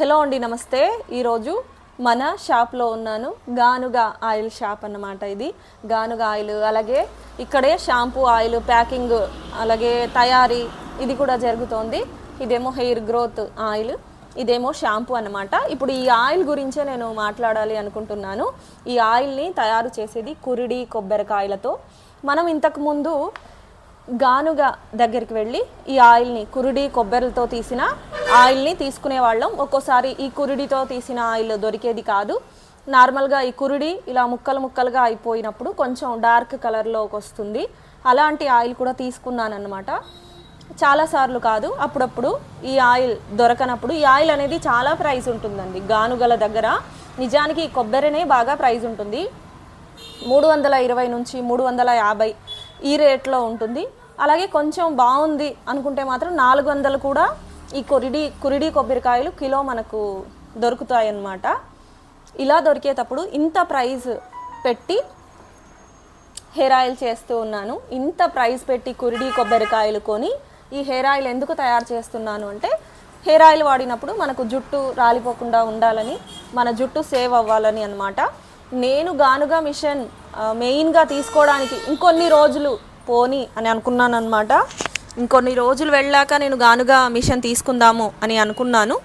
Hello అండి నమస్తే. ఈరోజు మన షాప్లో ఉన్నాను. గానుగా ఆయిల్ షాప్ అన్నమాట ఇది. గానుగా ఆయిల్ అలాగే ఇక్కడే షాంపూ ఆయిల్ ప్యాకింగ్ అలాగే తయారీ ఇది కూడా జరుగుతోంది. ఇదేమో హెయిర్ గ్రోత్ ఆయిల్ ఇదేమో షాంపూ అన్నమాట. ఇప్పుడు ఈ ఆయిల్ గురించే నేను మాట్లాడాలి అనుకుంటున్నాను. ఈ ఆయిల్ని తయారు చేసేది కురిడి కొబ్బరికాయలతో. మనం ఇంతకు ముందు గానుగా దగ్గరికి వెళ్ళి ఈ ఆయిల్ని కురుడి కొబ్బరితో తీసిన ఆయిల్ని తీసుకునే వాళ్ళం. ఒక్కోసారి ఈ కురుడితో తీసిన ఆయిల్ దొరికేది కాదు. నార్మల్గా ఈ కురుడి ఇలా ముక్కలు ముక్కలుగా అయిపోయినప్పుడు కొంచెం డార్క్ కలర్లోకి వస్తుంది. అలాంటి ఆయిల్ కూడా తీసుకున్నాను చాలాసార్లు కాదు అప్పుడప్పుడు ఈ ఆయిల్ దొరకనప్పుడు ఈ ఆయిల్ అనేది చాలా ప్రైస్ ఉంటుందండి. గానుగల దగ్గర నిజానికి ఈ కొబ్బరినే బాగా ప్రైస్ ఉంటుంది. మూడు వందల ఇరవై నుంచి మూడు వందల యాభై ఈ రేట్లో ఉంటుంది. అలాగే కొంచెం బాగుంది అనుకుంటే మాత్రం నాలుగు వందలు కూడా ఈ కొరిడి కురిడి కొబ్బరికాయలు కిలో మనకు దొరుకుతాయి అన్నమాట ఇలా దొరికేటప్పుడు ఇంత ప్రైస్ పెట్టి హెయిర్ ఆయిల్ చేస్తూ ఉన్నాను. ఇంత ప్రైస్ పెట్టి కురిడి కొబ్బరికాయలు కొని ఈ హెయిర్ ఆయిల్ ఎందుకు తయారు చేస్తున్నాను అంటే హెయిర్ ఆయిల్ వాడినప్పుడు మనకు జుట్టు రాలిపోకుండా ఉండాలని మన జుట్టు సేవ్ అవ్వాలని అన్నమాట. నేను గానుగా మిషన్ మెయిన్గా తీసుకోవడానికి ఇంకొన్ని రోజులు పోని అని అనుకున్నాను అనమాట ఇంకొన్ని రోజులు వెళ్ళాక నేను గానుగా మిషన్ తీసుకుందాము అని అనుకున్నాను.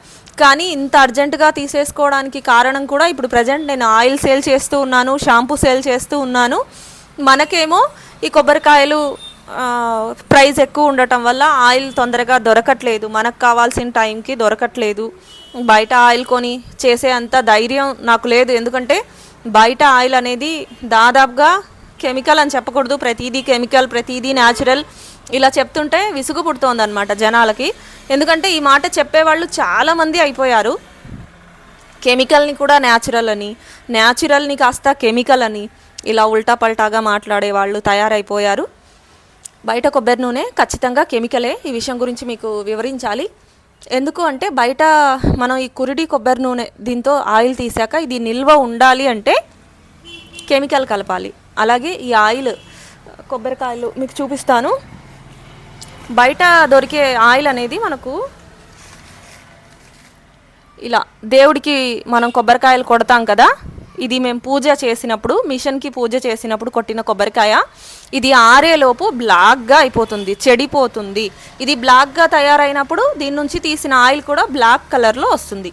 కానీ ఇంత అర్జెంటుగా తీసేసుకోవడానికి కారణం కూడా ఇప్పుడు ప్రజెంట్ నేను ఆయిల్ సేల్ చేస్తూ ఉన్నాను షాంపూ సేల్ చేస్తూ ఉన్నాను. మనకేమో ఈ కొబ్బరికాయలు ప్రైస్ ఎక్కువ ఉండటం వల్ల ఆయిల్ తొందరగా దొరకట్లేదు. మనకు కావాల్సిన టైంకి దొరకట్లేదు. బయట ఆయిల్ కొని చేసే అంత ధైర్యం నాకు లేదు. ఎందుకంటే బయట ఆయిల్ అనేది దాదాపుగా కెమికల్ అని చెప్పకూడదు. ప్రతిదీ కెమికల్ ప్రతిదీ న్యాచురల్. ఇలా చెప్తుంటే విసుగు పుడుతోంది అనమాట జనాలకి. ఎందుకంటే ఈ మాట చెప్పేవాళ్ళు చాలామంది అయిపోయారు. కెమికల్ని కూడా న్యాచురల్ అని న్యాచురల్ని కాస్త కెమికల్ అని ఇలా ఉల్టా పల్టాగా మాట్లాడే వాళ్ళు తయారైపోయారు. బయట కొబ్బరి నూనె ఖచ్చితంగా కెమికలే. ఈ విషయం గురించి మీకు వివరించాలి. ఎందుకు అంటే బయట మనం ఈ కురిడి కొబ్బరి నూనె దీంతో ఆయిల్ తీసాక ఇది నిల్వ ఉండాలి అంటే కెమికల్ కలపాలి. అలాగే ఈ ఆయిల్ కొబ్బరికాయలు మీకు చూపిస్తాను. బయట దొరికే ఆయిల్ అనేది మనకు ఇలా దేవుడికి మనం కొబ్బరికాయలు కొడతాం కదా ఇది మేము పూజ చేసినప్పుడు మిషన్కి పూజ చేసినప్పుడు కొట్టిన కొబ్బరికాయ ఇది ఆరేలోపు బ్లాక్గా అయిపోతుంది చెడిపోతుంది. ఇది బ్లాక్గా తయారైనప్పుడు దీని నుంచి తీసిన ఆయిల్ కూడా బ్లాక్ కలర్లో వస్తుంది.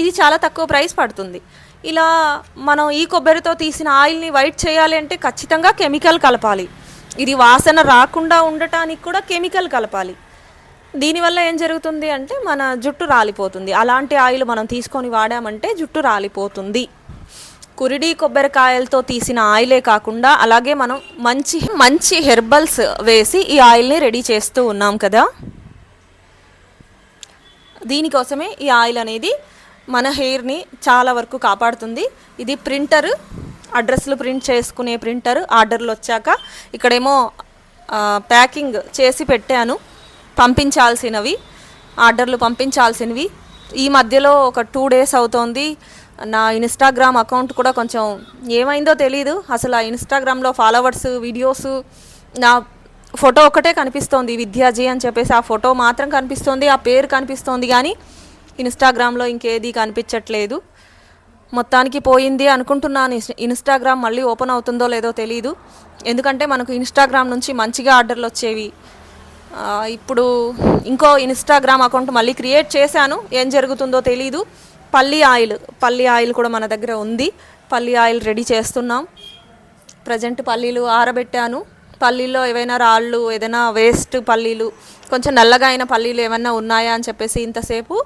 ఇది చాలా తక్కువ ప్రైస్ పడుతుంది. ఇలా మనం ఈ కొబ్బరితో తీసిన ఆయిల్ని వైట్ చేయాలి అంటే ఖచ్చితంగా కెమికల్ కలపాలి. ఇది వాసన రాకుండా ఉండటానికి కూడా కెమికల్ కలపాలి. దీనివల్ల ఏం జరుగుతుంది అంటే మన జుట్టు రాలిపోతుంది. అలాంటి ఆయిల్ మనం తీసుకొని వాడామంటే జుట్టు రాలిపోతుంది. కురిడి కొబ్బరికాయలతో తీసిన ఆయిలే కాకుండా అలాగే మనం మంచి మంచి హెర్బల్స్ వేసి ఈ ఆయిల్ని రెడీ చేస్తూ ఉన్నాం కదా. దీనికోసమే ఈ ఆయిల్ అనేది మన హెయిర్ని చాలా వరకు కాపాడుతుంది. ఇది ప్రింటర్ అడ్రస్లు ప్రింట్ చేసుకునే ప్రింటర్ ఆర్డర్లు వచ్చాక ఇక్కడేమో ప్యాకింగ్ చేసి పెట్టాను. పంపించాల్సినవి ఆర్డర్లు పంపించాల్సినవి. ఈ మధ్యలో ఒక టూ డేస్ అవుతోంది. నా ఇన్స్టాగ్రామ్ అకౌంట్ కూడా కొంచెం ఏమైందో తెలియదు అసలు ఆ ఇన్స్టాగ్రామ్లో ఫాలోవర్స్ వీడియోస్ నా ఫోటో ఒకటే కనిపిస్తోంది. విద్యాజీ అని చెప్పేసి ఆ ఫోటో మాత్రం కనిపిస్తోంది ఆ పేరు కనిపిస్తోంది. కానీ ఇన్స్టాగ్రామ్లో ఇంకేది కనిపించట్లేదు. మొత్తానికి పోయింది అనుకుంటున్నాను. ఇన్స్టాగ్రామ్ మళ్ళీ ఓపెన్ అవుతుందో లేదో తెలియదు ఎందుకంటే మనకు ఇన్స్టాగ్రామ్ నుంచి మంచిగా ఆర్డర్లు వచ్చేవి. ఇప్పుడు ఇంకో ఇన్స్టాగ్రామ్ అకౌంట్ మళ్ళీ క్రియేట్ చేశాను. ఏం జరుగుతుందో తెలీదు. పల్లి ఆయిల్ పల్లి ఆయిల్ కూడా మన దగ్గర ఉంది. పల్లి ఆయిల్ రెడీ చేస్తున్నాం. ప్రజెంట్ పల్లీలు ఆరబెట్టాను. పల్లీల్లో ఏవైనా రాళ్ళు ఏదైనా వేస్ట్ పల్లీలు కొంచెం నల్లగా అయిన పల్లీలు ఏమైనా ఉన్నాయా అని చెప్పేసి ఇంతసేపు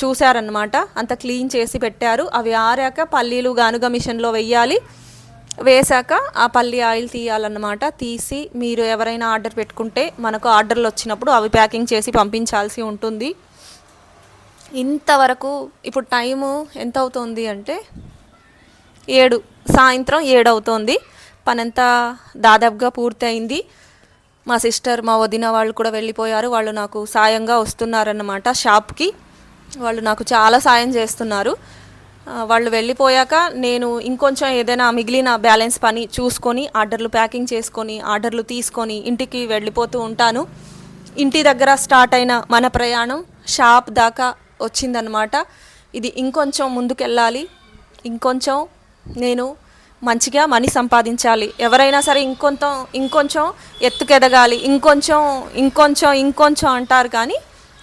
చూశారనమాట అంత క్లీన్ చేసి పెట్టారు. అవి ఆరాక పల్లీలు గానుగ మిషన్లో వెయ్యాలి. వేశాక ఆ పల్లి ఆయిల్ తీయాలన్నమాట. తీసి మీరు ఎవరైనా ఆర్డర్ పెట్టుకుంటే మనకు ఆర్డర్లు వచ్చినప్పుడు అవి ప్యాకింగ్ చేసి పంపించాల్సి ఉంటుంది. ఇంతవరకు ఇప్పుడు టైము ఎంత అవుతుంది అంటే ఏడు సాయంత్రం ఏడు అవుతోంది. పనంతా దాదాపుగా పూర్తయింది. మా సిస్టర్ మా వదిన వాళ్ళు కూడా వెళ్ళిపోయారు. వాళ్ళు నాకు సాయంగా వస్తున్నారన్నమాట షాప్కి. వాళ్ళు నాకు చాలా సాయం చేస్తున్నారు. వాళ్ళు వెళ్ళిపోయాక నేను ఇంకొంచెం ఏదైనా మిగిలిన బ్యాలెన్స్ పని చూసుకొని ఆర్డర్లు ప్యాకింగ్ చేసుకొని ఆర్డర్లు తీసుకొని ఇంటికి వెళ్ళిపోతూ ఉంటాను. ఇంటి దగ్గర స్టార్ట్ అయిన మన ప్రయాణం షాప్ దాకా వచ్చిందనమాట ఇది ఇంకొంచెం ముందుకెళ్ళాలి. ఇంకొంచెం నేను మంచిగా మనీ సంపాదించాలి. ఎవరైనా సరే ఇంకొంచెం ఇంకొంచెం ఎత్తుకెదగాలి. ఇంకొంచెం ఇంకొంచెం ఇంకొంచెం అంటారు కానీ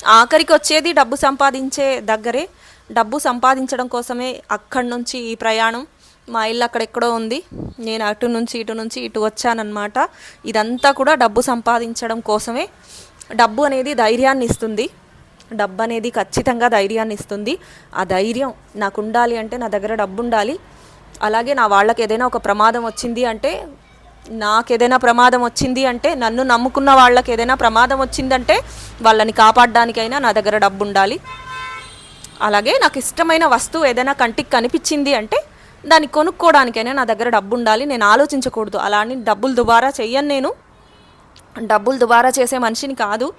ఆఖరికి వచ్చేది డబ్బు సంపాదించే దగ్గరే. డబ్బు సంపాదించడం కోసమే అక్కడి నుంచి ఈ ప్రయాణం. మా ఇల్లు అక్కడెక్కడో ఉంది. నేను అటు నుంచి ఇటు నుంచి ఇటు వచ్చానన్నమాట. ఇదంతా కూడా డబ్బు సంపాదించడం కోసమే. డబ్బు అనేది ధైర్యాన్ని ఇస్తుంది. డబ్బు అనేది ఖచ్చితంగా ధైర్యాన్ని ఇస్తుంది. ఆ ధైర్యం నాకు ఉండాలి అంటే నా దగ్గర డబ్బు ఉండాలి. అలాగే నా వాళ్ళకి ఏదైనా ఒక ప్రమాదం వచ్చింది అంటే నాకు ఏదైనా ప్రమాదం వచ్చింది అంటే నన్ను నమ్ముకున్న వాళ్ళకి ఏదైనా ప్రమాదం వచ్చిందంటే వాళ్ళని కాపాడడానికైనా నా దగ్గర డబ్బు ఉండాలి అలాగే నాకు ఇష్టమైన వస్తువు ఏదైనా కంటికి కనిపించింది అంటే దాన్ని కొనుక్కోవడానికైనా నా దగ్గర డబ్బు ఉండాలి నేను ఆలోచించకూడదు. అలా అని డబ్బులు దుబారా చెయ్యను నేను. డబ్బులు దుబారా చేసే మనిషిని కాదు.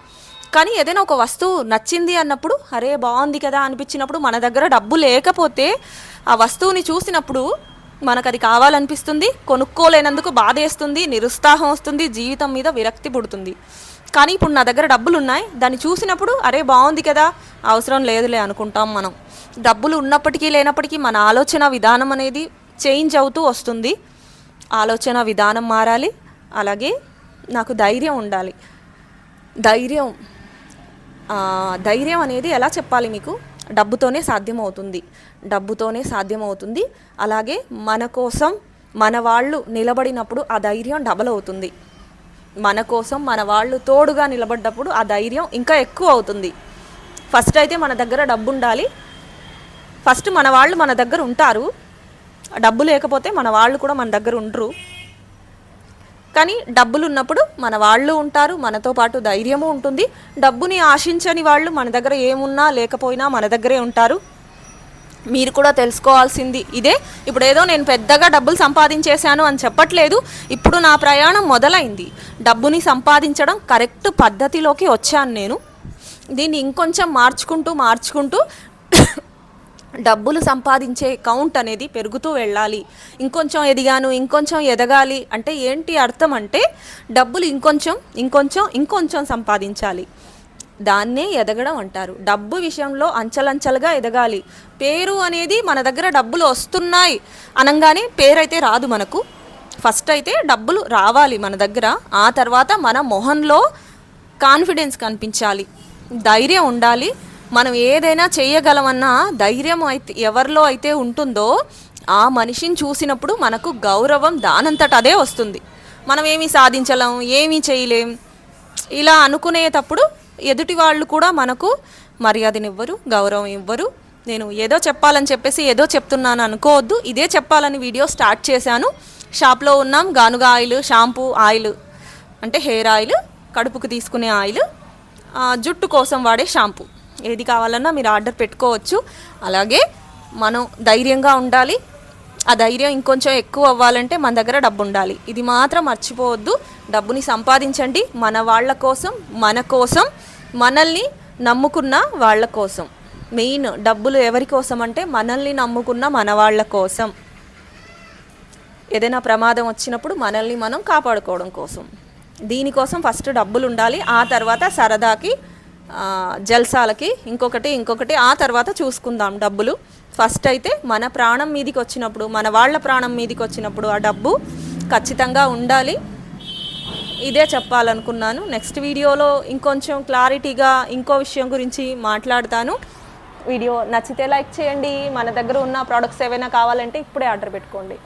కానీ ఏదైనా ఒక వస్తువు నచ్చింది అన్నప్పుడు అరే బాగుంది కదా అనిపించినప్పుడు మన దగ్గర డబ్బు లేకపోతే ఆ వస్తువుని చూసినప్పుడు మనకు అది కావాలనిపిస్తుంది కొనుక్కోలేనందుకు బాధ వేస్తుంది నిరుత్సాహం వస్తుంది జీవితం మీద విరక్తి పుడుతుంది. కానీ ఇప్పుడు నా దగ్గర డబ్బులు ఉన్నాయి దాన్ని చూసినప్పుడు అరే బాగుంది కదా అవసరం లేదులే అనుకుంటాం మనం. డబ్బులు ఉన్నప్పటికీ లేనప్పటికీ మన ఆలోచన విధానం అనేది చేంజ్ అవుతూ వస్తుంది. ఆలోచన విధానం మారాలి అలాగే నాకు ధైర్యం ఉండాలి. ధైర్యం ధైర్యం అనేది ఎలా చెప్పాలి మీకు? డబ్బుతోనే సాధ్యమవుతుంది. డబ్బుతోనే సాధ్యమవుతుంది. అలాగే మన కోసం మన వాళ్ళు నిలబడినప్పుడు ఆ ధైర్యం డబల్ అవుతుంది. మన కోసం మన వాళ్ళు తోడుగా నిలబడ్డప్పుడు ఆ ధైర్యం ఇంకా ఎక్కువ అవుతుంది. ఫస్ట్ అయితే మన దగ్గర డబ్బు ఉండాలి ఫస్ట్ మన వాళ్ళు మన దగ్గర ఉంటారు. డబ్బు లేకపోతే మన వాళ్ళు కూడా మన దగ్గర ఉండరు. కానీ డబ్బులు ఉన్నప్పుడు మన వాళ్ళు ఉంటారు మనతో పాటు ధైర్యము ఉంటుంది. డబ్బుని ఆశించని వాళ్ళు మన దగ్గర ఏమున్నా లేకపోయినా మన దగ్గరే ఉంటారు. మీరు కూడా తెలుసుకోవాల్సింది ఇదే. ఇప్పుడు ఏదో నేను పెద్దగా డబ్బులు సంపాదించేశాను అని చెప్పట్లేదు. ఇప్పుడు నా ప్రయాణం మొదలైంది. డబ్బుని సంపాదించడం కరెక్ట్ పద్ధతిలోకి వచ్చాను నేను. దీన్ని ఇంకొంచెం మార్చుకుంటూ మార్చుకుంటూ డబ్బులు సంపాదించే కౌంట్ అనేది పెరుగుతూ వెళ్ళాలి. ఇంకొంచెం ఎదిగాను ఇంకొంచెం ఎదగాలి అంటే ఏంటి అర్థం అంటే డబ్బులు ఇంకొంచెం ఇంకొంచెం ఇంకొంచెం సంపాదించాలి. దాన్నే ఎదగడం అంటారు. డబ్బు విషయంలో అంచలంచలుగా ఎదగాలి. పేరు అనేది మన దగ్గర డబ్బులు వస్తున్నాయి అనగానే పేరైతే రాదు మనకు. ఫస్ట్ అయితే డబ్బులు రావాలి మన దగ్గర. ఆ తర్వాత మన మొహంలో కాన్ఫిడెన్స్ కనిపించాలి. ధైర్యం ఉండాలి. మనం ఏదైనా చేయగలమన్న ధైర్యం అయితే ఎవరిలో అయితే ఉంటుందో ఆ మనిషిని చూసినప్పుడు మనకు గౌరవం దానంతట అదే వస్తుంది. మనం ఏమీ సాధించలేం ఏమీ చేయలేం. ఇలా అనుకునేటప్పుడు ఎదుటి వాళ్ళు కూడా మనకు మర్యాదనివ్వరు గౌరవం ఇవ్వరు నేను ఏదో చెప్పాలని చెప్పేసి ఏదో చెప్తున్నాను అనుకోవద్దు. ఇదే చెప్పాలని వీడియో స్టార్ట్ చేశాను. షాప్లో ఉన్నాం. గానుగ ఆయిల్ షాంపూ ఆయిల్ అంటే హెయిర్ ఆయిల్ కడుపుకు తీసుకునే ఆయిల్ జుట్టు కోసం వాడే షాంపూ. ఏది కావాలన్నా మీరు ఆర్డర్ పెట్టుకోవచ్చు. అలాగే మనం ధైర్యంగా ఉండాలి. ఆ ధైర్యం ఇంకొంచెం ఎక్కువ అవ్వాలంటే మన దగ్గర డబ్బు ఉండాలి. ఇది మాత్రం మర్చిపోవద్దు. డబ్బుని సంపాదించండి మన వాళ్ళ కోసం మన కోసం మనల్ని నమ్ముకున్న వాళ్ళ కోసం. మెయిన్ డబ్బులు ఎవరి కోసం అంటే మనల్ని నమ్ముకున్న మన వాళ్ళ కోసం. ఏదైనా ప్రమాదం వచ్చినప్పుడు మనల్ని మనం కాపాడుకోవడం కోసం. దీనికోసం ఫస్ట్ డబ్బులు ఉండాలి ఆ తర్వాత సరదాకి జల్సాలకి ఇంకొకటి ఇంకొకటి ఆ తర్వాత చూసుకుందాం డబ్బులు. ఫస్ట్ అయితే మన ప్రాణం మీదకి వచ్చినప్పుడు మన వాళ్ళ ప్రాణం మీదకి వచ్చినప్పుడు ఆ డబ్బు ఖచ్చితంగా ఉండాలి. ఇదే చెప్పాలనుకున్నాను. నెక్స్ట్ వీడియోలో ఇంకొంచెం క్లారిటీగా ఇంకో విషయం గురించి మాట్లాడతాను. వీడియో నచ్చితే లైక్ చేయండి. మన దగ్గర ఉన్న ప్రోడక్ట్స్ ఏవైనా కావాలంటే ఇప్పుడే ఆర్డర్ పెట్టుకోండి.